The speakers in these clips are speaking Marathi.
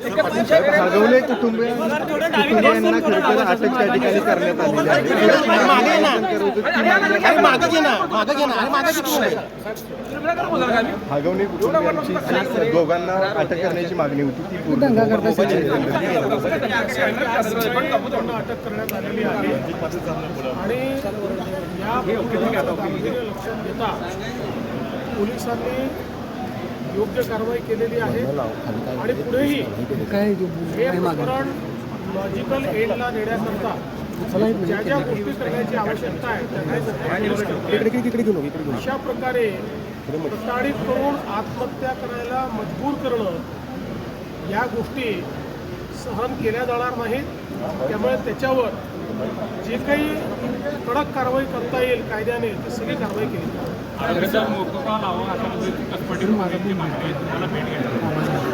भागवले कुटुंबीय कुटुंबियांना खरं तर अटक त्या ठिकाणी करण्यात आलेली आहे. कुटुंबियांची दोघांना अटक करण्याची मागणी होती. ती पूर्ण अटक करण्यात आलेली आहे आणि या प्रकरणाचं गांभीर्य लक्षात घेता पोलिसांनी योग्य कारवाई केलेली आहे. आणि पुढेही हे प्रकरण लॉजिकल एंडला नेण्याकरता ज्या ज्या गोष्टी करण्याची आवश्यकता आहे त्या अशा प्रकारे प्रताडित करून आत्महत्या करायला मजबूर करणं या गोष्टी सहन केल्या जाणार नाहीत. त्यामुळे त्याच्यावर जे काही कडक कारवाई करता येईल कायद्याने ती सगळी कारवाई केली.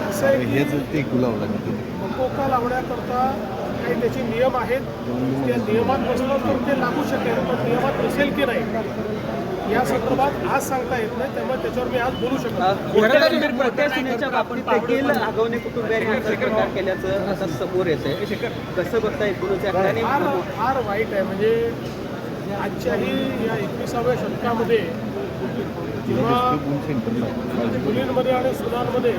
असं आहे की मकोका लावण्याकरता काही त्याचे नियम आहेत. त्या नियमात बसलं तर ते लागू शकेल पण नियमात बसेल की नाही या संदर्भात आज सांगता येत नाही त्यामुळे त्याच्यावर मी आज बोलू शकत देखील आगवणे कुटुंबियांनी असा केल्याचं आता समोर येत कसं बघता एकूणच आणि फार फार वाईट आहे म्हणजे आजच्याही या एकविसाव्या शतकामध्ये जेव्हा मुलींमध्ये आणि सुनांमध्ये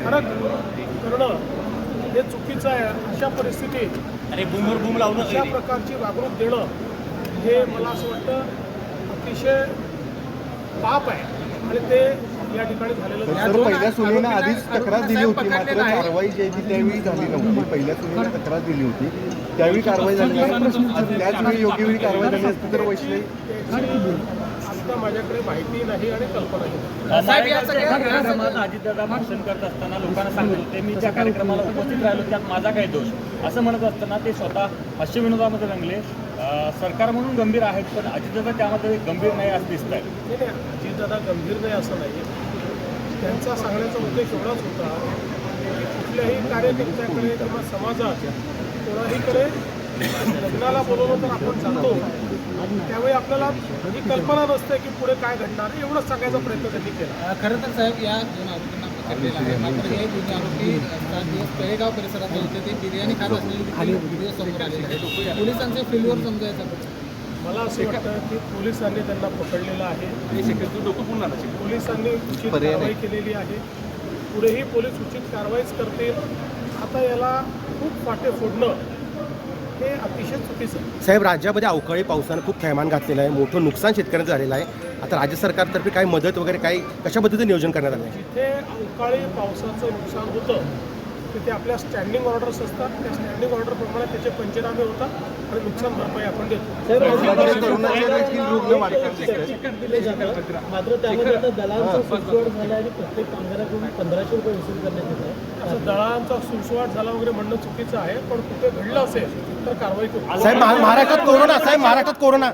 फरक करणं हे चुकीचं आहे. अशा परिस्थितीत अरे बूमवर बूम लावून अशा प्रकारची वागणूक देणं हे मला असं वाटतं अतिशय पाप आहे. आणि ते या ठिकाणी झालेलं नाही. तर पहिल्या सुनेनं आधीच तक्रार दिली होती मात्र कारवाई जी आहे ती त्यावेळी झाली नव्हती. पहिल्या सुनेनं तक्रार दिली होती. त्यावेळी कारवाई झाली नाही. त्याच वेळी योग्य वेळी कारवाई झाली असती तर आता माझ्याकडे माहिती नाही आणि कल्पनाही अजितदादा भाषण करत असताना लोकांना सांगत होते मी ज्या कार्यक्रमाला उपस्थित राहिलो त्यात माझा काही दोष. असं म्हणत असताना ते स्वतः हास्यविनोदामध्ये रंगले. सरकार म्हणून गंभीर आहेत पण अजितदादा त्यामध्ये गंभीर नाही असं दिसत आहे अजितदादा गंभीर नाही असं नाही त्यांचा सांगण्याचा उद्देश एवढाच होता की कुठल्याही कार्यकर्त्याकडे किंवा समाजात कोणाहीकडे लग्नाला बोलवलं तर आपण जातो. त्यावेळी आपल्याला ही कल्पना नसते की पुढे काय घडणार आहे एवढंच सांगायचा प्रयत्न त्यांनी केला. खरं तर साहेब या दोन आरोपींना पकडलेलं आहे. मात्र हे दोन आरोपी सात दिवस तळेगाव परिसरात होते ते बिर्याणी खात असलेले व्हिडिओ समोर आलेले आहेत. पोलिसांचे फेल्युअर समजायचं मला असं वाटतं की पोलिसांनी त्यांना पकडलेलं आहे. पोलिसांनी उचित कारवाई केलेली आहे. पुढेही पोलीस उचित कारवाईच करतील. आता याला खूप फाटे फोडणं हे अतिशय चुकीचं साहेब राज्यामध्ये अवकाळी पावसानं खूप थैमान घातलेलं आहे मोठं नुकसान शेतकऱ्यांचं झालेलं आहे. आता राज्य सरकारतर्फे काही मदत वगैरे काही कशा पद्धतीचं नियोजन करण्यात आलं आहे जिथे अवकाळी पावसाचं नुकसान होतं तिथे आपल्या स्टँडिंग ऑर्डर्स असतात. त्या स्टँडिंग ऑर्डरप्रमाणे त्याचे पंचनामे होतात. आणि नुकसान भरपाई आपण देतो. मात्र त्यामध्ये आता दलालचा सुसवड झाला आणि प्रत्येक कामगाराकडून पंधराशे रुपये वसूल करण्यात येत आहे. असं दळांचा सुसवाट झाला वगैरे म्हणणं चुकीचं आहे. पण कुठे घडलं असेल तर कारवाई करू. साहेब महा- महाराष्ट्रात कोरोना साहेब महाराष्ट्रात कोरोना.